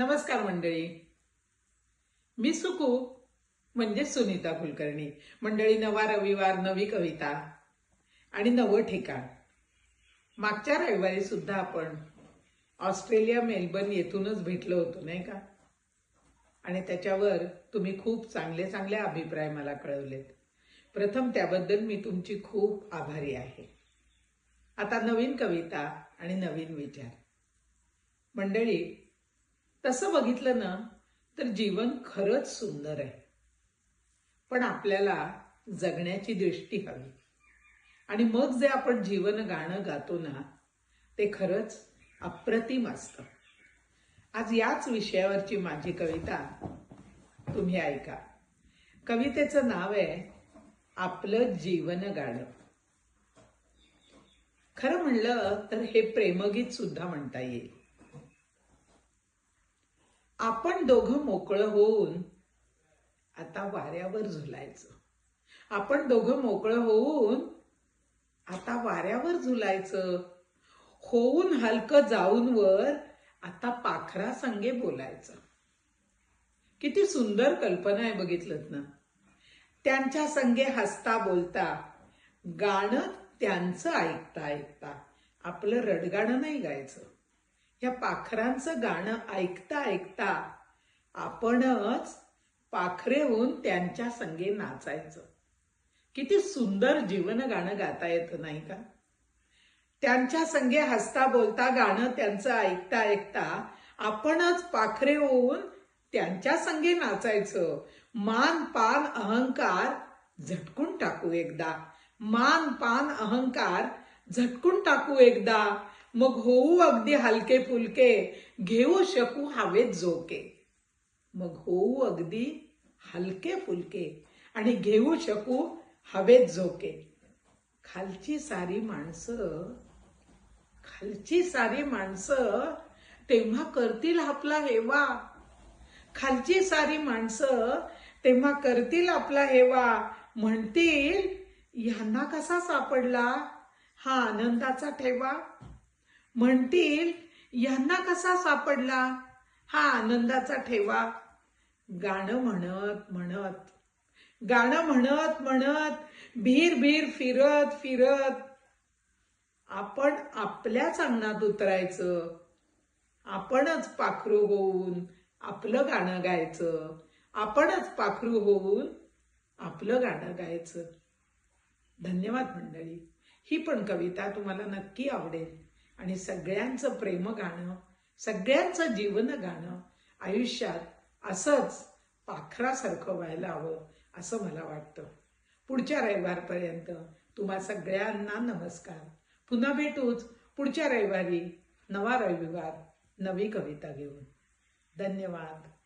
नमस्कार मंडळी. मी सुकू म्हणजे सुनीता कुलकर्णी. मंडळी नवा रविवार नवी कविता आणि नवं ठिकाण. मागच्या रविवारी सुद्धा आपण ऑस्ट्रेलिया मेलबर्न येथूनच भेटलो होतो नाही का? आणि त्याच्यावर तुम्ही खूप चांगले चांगले अभिप्राय मला कळवलेत. प्रथम त्याबद्दल मी तुमची खूप आभारी आहे. आता नवीन कविता आणि नवीन विचार. मंडळी तसं बघितलं ना तर जीवन खरंच सुंदर आहे. पण आपल्याला जगण्याची दृष्टी हवी. आणि मग जे आपण जीवन गाणं गातो ना ते खरंच अप्रतिम असतं. आज याच विषयावरची माझी कविता तुम्ही ऐका. कवितेचं नाव आहे आपलं जीवन गाणं. खरं म्हणलं तर हे प्रेमगीत सुद्धा म्हणता येईल. आपण दोघं मोकळं होऊन आता वाऱ्यावर झुलायचं. आपण दोघं मोकळं होऊन आता वाऱ्यावर झुलायचं. होऊन हलकं जाऊन वर आता पाखरा संगे बोलायचं. किती सुंदर कल्पना आहे बघितलं ना? त्यांच्या संगे हसता बोलता गाणं त्यांचं ऐकता ऐकता आपलं रडगाणं नाही गायचं. या पाखरांचं गाणं ऐकता ऐकता आपणच पाखरे होऊन त्यांच्या संगे नाचायचं. किती सुंदर जीवन गाणं गाता येतं नाही का? त्यांच्या संगे हसता बोलता गाणं त्यांचं ऐकता ऐकता आपणच पाखरे होऊन त्यांच्या संगे नाचायचं. मान पान अहंकार झटकून टाकू एकदा. मान पान अहंकार झटकून टाकू एकदा. मग होऊ अगदी हलके फुलके घेऊ शकू हवेत झोके मग होऊ अगदी हलके फुलके आणि घेऊ शकू हवेत झोके खालची सारी माणसं खालची सारी माणसं तेव्हा करतील आपला हेवा. खालची सारी माणसं तेव्हा करतील आपला हेवा. म्हणतील ह्यांना कसा सापडला? हा आनंदाचा ठेवा म्हणतील यांना कसा सापडला? हा आनंदाचा ठेवा. गाणं म्हणत म्हणत. गाणं म्हणत म्हणत भीर भीर फिरत फिरत. आपण आपल्याच अंगणात उतरायचं. आपणच पाखरू होऊन आपलं गाणं गायचं. आपणच पाखरू होऊन आपलं गाणं गायचं. धन्यवाद मंडळी. ही पण कविता तुम्हाला नक्की आवडेल. आणि सगळ्यांचं प्रेम गाणं सगळ्यांचं जीवन गाणं आयुष्यात असंच पाखरासारखं व्हायला हवं असं मला वाटतं. पुढच्या रविवारपर्यंत तुम्हा सगळ्यांना नमस्कार. पुन्हा भेटूच पुढच्या रविवारी नवा रविवार नवी कविता घेऊन. धन्यवाद.